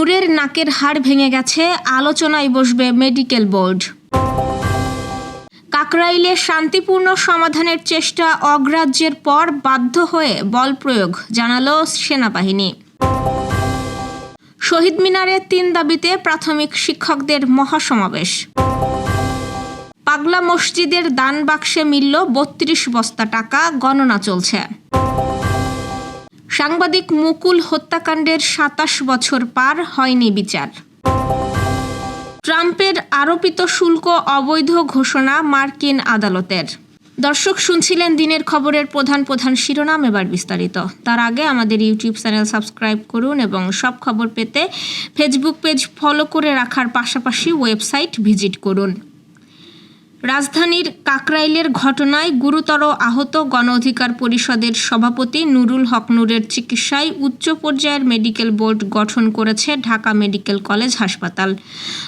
নূরের নাকের হাড় ভেঙে গেছে, আলোচনায় বসবে মেডিকেল বোর্ড। কাকরাইলে শান্তিপূর্ণ সমাধানের চেষ্টা অগ্রাহ্যের পর বাধ্য হয়ে বল প্রয়োগ, জানালো সেনাবাহিনী। শহীদ মিনারে তিন দাবিতে প্রাথমিক শিক্ষকদের মহাসমাবেশ। পাগলা মসজিদের দান বাক্সে মিলল বত্রিশ বস্তা টাকা, গণনা চলছে। সাংবাদিক মুকুল হত্যাকাণ্ডের সাতাশ বছর পার হয়নি বিচার। ট্রাম্পের আরোপিত শুল্ক অবৈধ ঘোষণা মার্কিন আদালতের। দর্শক, শুনছিলেন দিনের খবরের প্রধান প্রধান শিরোনাম এবার বিস্তারিত। তার আগে আমাদের ইউটিউব চ্যানেল সাবস্ক্রাইব করুন এবং সব খবর পেতে ফেসবুক পেজ ফলো করে রাখার পাশাপাশি ওয়েবসাইট ভিজিট করুন। রাজধানীর কাকরাইলের ঘটনায় গুরুতর আহত গণ অধিকার পরিষদের সভাপতি নুরুল হক নুরের চিকিৎসায় উচ্চ পর্যায়ের মেডিকেল বোর্ড গঠন করেছে ঢাকা মেডিকেল কলেজ হাসপাতাল।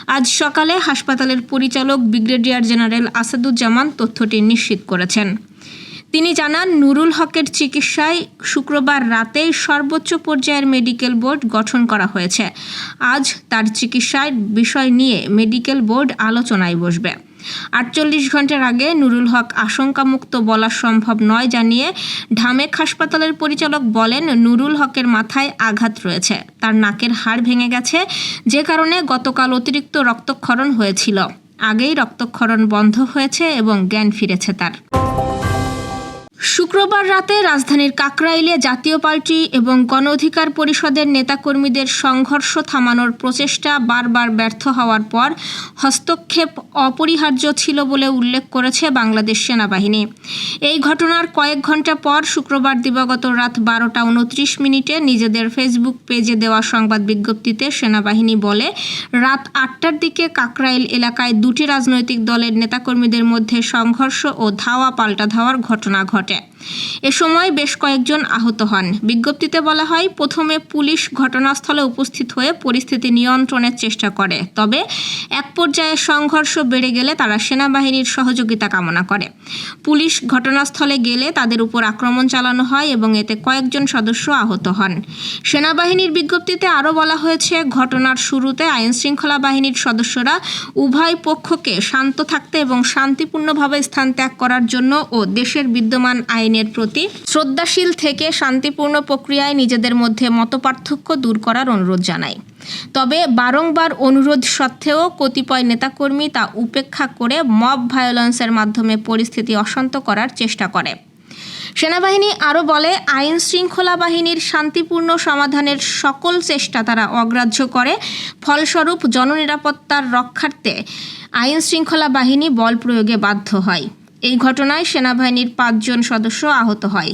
আজ সকালে হাসপাতালের পরিচালক ব্রিগেডিয়ার জেনারেল আসাদুজ্জামান তথ্যটি নিশ্চিত করেছেন। তিনি জানান, নুরুল হকের চিকিৎসায় শুক্রবার রাতেই সর্বোচ্চ পর্যায়ের মেডিকেল বোর্ড গঠন করা হয়েছে। আজ তার চিকিৎসার বিষয় নিয়ে মেডিকেল বোর্ড আলোচনায় বসবে। আটচল্লিশ ঘণ্টার আগে নুরুল হক আশঙ্কামুক্ত বলা সম্ভব নয় জানিয়ে ঢামেক হাসপাতালের পরিচালক বলেন, নুরুল হকের মাথায় আঘাত রয়েছে। তার নাকের হাড় ভেঙে গেছে, যে কারণে গতকাল অতিরিক্ত রক্তক্ষরণ হয়েছিল। আগেই রক্তক্ষরণ বন্ধ হয়েছে এবং জ্ঞান ফিরেছে তার। শুক্রবার রাতে রাজধানীর কাকরাইলে জাতীয় পার্টি এবং গণ অধিকার পরিষদের নেতাকর্মীদের সংঘর্ষ থামানোর প্রচেষ্টা বারবার ব্যর্থ হওয়ার পর হস্তক্ষেপ অপরিহার্য ছিল বলে উল্লেখ করেছে বাংলাদেশ সেনাবাহিনী। এই ঘটনার কয়েক ঘণ্টা পর শুক্রবার দিবাগত রাত বারোটা উনত্রিশ মিনিটে নিজেদের ফেসবুক পেজে দেওয়া সংবাদ বিজ্ঞপ্তিতে সেনাবাহিনী বলে, রাত আটটার দিকে কাকরাইল এলাকায় দুটি রাজনৈতিক দলের নেতাকর্মীদের মধ্যে সংঘর্ষ ও ধাওয়া পাল্টা ধাওয়ার ঘটনা ঘটে। Okay. এ সময় বেশ কয়েকজন আহত হন। বিজ্ঞপ্তিতে বলা হয়, প্রথমে পুলিশ ঘটনাস্থলে উপস্থিত হয়ে পরিস্থিতি নিয়ন্ত্রণের চেষ্টা করে। তবে এক পর্যায়ে সংঘর্ষ বেড়ে গেলে তারা সেনাবাহিনীর সহযোগিতা কামনা করে। পুলিশ ঘটনাস্থলে গেলে তাদের উপর আক্রমণ চালানো হয় এবং এতে কয়েকজন সদস্য আহত হন। সেনাবাহিনীর বিজ্ঞপ্তিতে আরও বলা হয়েছে, ঘটনার শুরুতে আইনশৃঙ্খলা বাহিনীর সদস্যরা উভয় পক্ষকে শান্ত থাকতে এবং শান্তিপূর্ণভাবে স্থান ত্যাগ করার জন্য ও দেশের বিদ্যমান আইনের প্রতি শ্রদ্ধাশীল থেকে শান্তিপূর্ণ প্রক্রিয়ায় নিজেদের মধ্যে মতপার্থক্য দূর করার অনুরোধ জানায় তবে বারংবার অনুরোধ সত্ত্বেও কতিপয় নেতাকর্মী তা উপেক্ষা করে মব ভায়োলেন্সের মাধ্যমে পরিস্থিতি অশান্ত করার চেষ্টা করে। সেনাবাহিনী আরও বলে, আইন শৃঙ্খলা বাহিনীর শান্তিপূর্ণ সমাধানের সকল চেষ্টা তারা অগ্রাহ্য করে। ফলস্বরূপ জননিরাপত্তার রক্ষার্থে আইন শৃঙ্খলা বাহিনী বল প্রয়োগে বাধ্য হয়। এই ঘটনায় সেনাবাহিনীর পাঁচজন সদস্য আহত হয়।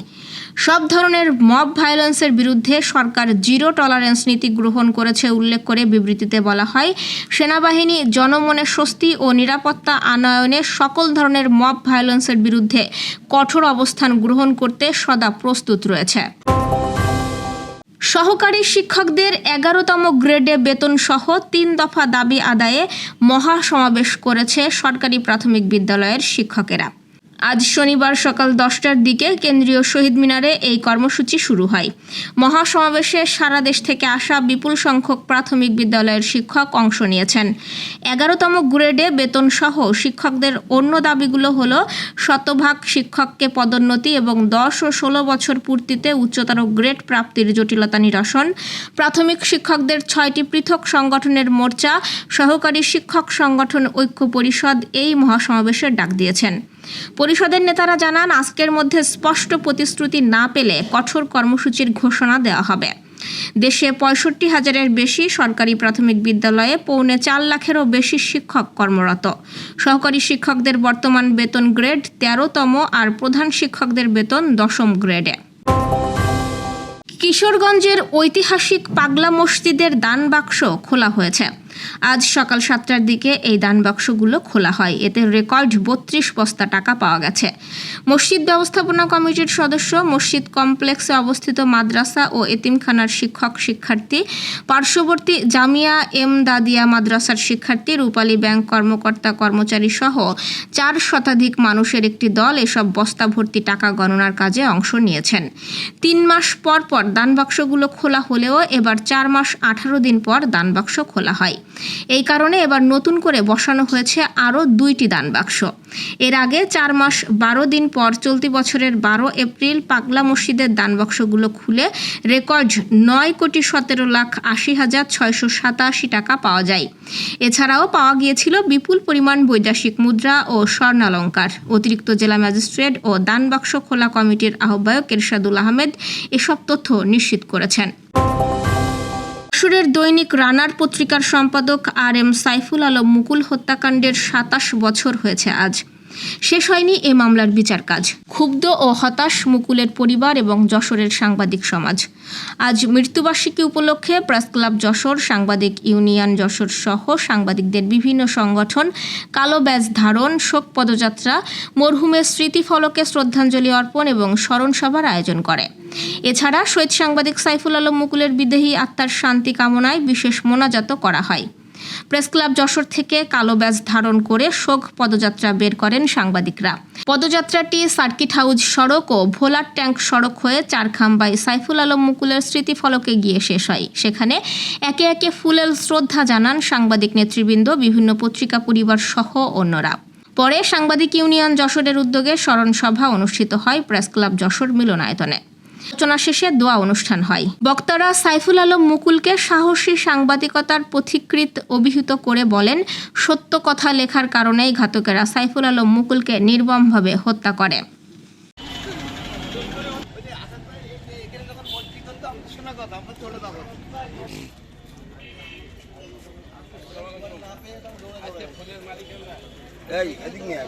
সব ধরনের মব ভায়োলেন্সের বিরুদ্ধে সরকার জিরো টলারেন্স নীতি গ্রহণ করেছে উল্লেখ করে বিবৃতিতে বলা হয়, সেনাবাহিনী জনমনে স্বস্তি ও নিরাপত্তা আনয়নে সকল ধরনের মব ভায়োলেন্সের বিরুদ্ধে কঠোর অবস্থান গ্রহণ করতে সদা প্রস্তুত রয়েছে। সহকারী শিক্ষকদের এগারোতম গ্রেডে বেতন সহ তিন দফা দাবি আদায়ে মহাসমাবেশ করেছে সরকারি প্রাথমিক বিদ্যালয়ের শিক্ষকেরা। আজ শনিবার সকাল দশটার দিকে কেন্দ্রীয় শহীদ মিনারে এই কর্মসূচি শুরু হয়। মহাসমাবেশে সারা দেশ থেকে আসা বিপুল সংখ্যক প্রাথমিক বিদ্যালয়ের শিক্ষক অংশ নিয়েছেন। এগারোতম গ্রেডে বেতন সহ শিক্ষকদের অন্য দাবিগুলো হল শতভাগ শিক্ষককে পদোন্নতি এবং দশ ও ষোলো বছর পূর্তিতে উচ্চতর গ্রেড প্রাপ্তির জটিলতা নিরসন। প্রাথমিক শিক্ষকদের ছয়টি পৃথক সংগঠনের মোর্চা, সহকারী শিক্ষক সংগঠন ঐক্য পরিষদ এই মহাসমাবেশের ডাক দিয়েছেন। পরিষদের নেতারা জানান, আজকের মধ্যে স্পষ্ট প্রতিশ্রুতি না পেলে কঠোর কর্মসূচির ঘোষণা দেওয়া হবে। দেশে পঁয়ষট্টি হাজারের বেশি সরকারি প্রাথমিক বিদ্যালয়ে পৌনে চার লাখেরও বেশি শিক্ষক কর্মরত। সহকারী শিক্ষকদের বর্তমান বেতন গ্রেড তেরোতম আর প্রধান শিক্ষকদের বেতন দশম গ্রেডে। কিশোরগঞ্জের ঐতিহাসিক পাগলা মসজিদের দান বাক্স খোলা হয়েছে। আজ সকাল সাতটার দিকে এই দান বাক্সগুলো খোলা হয়। এতে রেকর্ড বত্রিশ বস্তা টাকা পাওয়া গেছে। মসজিদ ব্যবস্থাপনা কমিটির সদস্য, মসজিদ কমপ্লেক্সে অবস্থিত মাদ্রাসা ও এতিমখানার শিক্ষক, শিক্ষার্থী, পার্শ্ববর্তী জামিয়া এম দাদিয়া মাদ্রাসার শিক্ষার্থী, রূপালী ব্যাংক কর্মকর্তা, কর্মচারী সহ চার শতাধিক মানুষের একটি দল এসব বস্তা ভর্তি টাকা গণনার কাজে অংশ নিয়েছেন। তিন মাস পর পর দান বাক্সগুলো খোলা হলেও এবার চার মাস আঠারো দিন পর দান বাক্স খোলা হয়। এই কারণে এবার নতুন করে বসানো হয়েছে আরও দুইটি দান বাক্স এর আগে চার মাস বারো দিন পর চলতি বছরের বারো এপ্রিল পাগলা মসজিদের দান বাক্সগুলো খুলে রেকর্ড নয় কোটি সতেরো লাখ আশি হাজার ছয়শো সাতাশি টাকা পাওয়া যায়। এছাড়াও পাওয়া গিয়েছিল বিপুল পরিমাণ বৈদেশিক মুদ্রা ও স্বর্ণালঙ্কার। অতিরিক্ত জেলা ম্যাজিস্ট্রেট ও দান বাক্স খোলা কমিটির আহ্বায়ক এরশাদুল আহমেদ এসব তথ্য নিশ্চিত করেছেন। যশোরের দৈনিক রানার পত্রিকার সম্পাদক আর এম সাইফুল আলম মুকুল হত্যাকাণ্ডের সাতাশ বছর হয়েছে আজ। শেষ হয়নি এ মামলার বিচার কাজ। ক্ষুব্ধ ও হতাশ মুকুলের পরিবার এবং যশোরের সাংবাদিক সমাজ। আজ মৃত্যুবার্ষিকী উপলক্ষে প্রেস ক্লাব যশোর, সাংবাদিক ইউনিয়ন যশোর সহ সাংবাদিকদের বিভিন্ন সংগঠন, কালো ব্যাজ ধারণ, শোক পদযাত্রা, মরহুমের স্মৃতিফলকে শ্রদ্ধাঞ্জলি অর্পণ এবং স্মরণ সভার আয়োজন করে। এছাড়া শহীদ সাংবাদিক সাইফুল আলম মুকুলের বিদেহী আত্মার শান্তি কামনায় বিশেষ মোনাজাত করা হয়। প্রেস ক্লাব যশোর থেকে কালো ব্যাজ ধারণ করে শোক পদযাত্রা বের করেন সাংবাদিকরা। পদযাত্রাটি সার্কিট হাউস সড়ক ও ভোলার ট্যাঙ্ক সড়ক হয়ে চারখাম্বাই সাইফুল আলম মুকুলের স্মৃতিফলকে গিয়ে শেষ হয়। সেখানে একে একে ফুলেল শ্রদ্ধা জানান সাংবাদিক নেতৃবৃন্দ, বিভিন্ন পত্রিকা পরিবার সহ অন্যরা। পরে সাংবাদিক ইউনিয়ন যশোরের উদ্যোগে স্মরণ সভা অনুষ্ঠিত হয় প্রেস ক্লাব যশোর মিলনায়তনে। আলোচনা শেষে দোয়া অনুষ্ঠান হয়। বক্তারা সাইফুল আলম মুকুলকে সাহসী সাংবাদিকতার পথিকৃত অভিহিত করে বলেন, সত্য কথা লেখার কারণেই ঘাতকেরা সাইফুল আলম মুকুলকে নির্মমভাবে হত্যা করে। এই, এদিক নিয়ে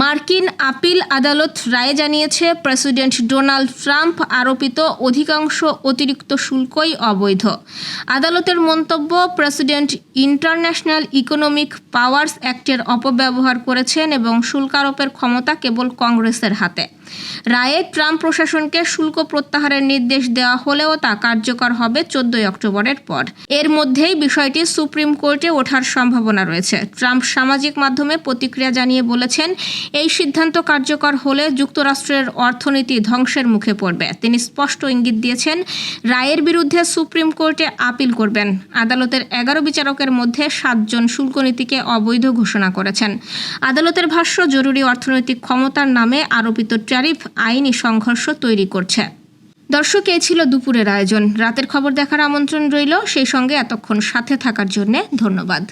মার্কিন আপিল আদালত রায় জানিয়েছে, প্রেসিডেন্ট ডোনাল্ড ট্রাম্প আরোপিত অধিকাংশ অতিরিক্ত শুল্কই অবৈধ। আদালতের মন্তব্য, প্রেসিডেন্ট ইন্টারন্যাশনাল ইকোনমিক পাওয়ার্স অ্যাক্টের অপব্যবহার করেছেন এবং শুল্ক আরোপের ক্ষমতা কেবল কংগ্রেসের হাতে। রায়ে ট্রাম্প প্রশাসনকে শুল্ক প্রত্যাহারের নির্দেশ দেওয়া হলেও তা কার্যকর হবে চোদ্দই অক্টোবরের পর। এর মধ্যেই বিষয়টি সুপ্রিম কোর্টে ওঠার সম্ভাবনা রয়েছে। ট্রাম্প সামাজিক মাধ্যমে প্রতিক্রিয়া জানিয়ে বলেছেন, এই সিদ্ধান্ত কার্যকর হলে যুক্তরাষ্ট্রের অর্থনীতি ধ্বংসের মুখে পড়বে। তিনি স্পষ্ট ইঙ্গিত দিয়েছেন, রায়ের বিরুদ্ধে সুপ্রিম কোর্টে আপিল করবেন। আদালতের এগারো বিচারকের মধ্যে সাতজন শুল্ক নীতিকে অবৈধ ঘোষণা করেছেন। আদালতের ভাষ্য, জরুরি অর্থনৈতিক ক্ষমতার নামে আরোপিত ট্যারিফ আইনি সংঘর্ষ তৈরি করছে। দর্শক, এ ছিল দুপুরের আয়োজন। রাতের খবর দেখার আমন্ত্রণ রইল। সেই সঙ্গে এতক্ষণ সাথে থাকার জন্য ধন্যবাদ।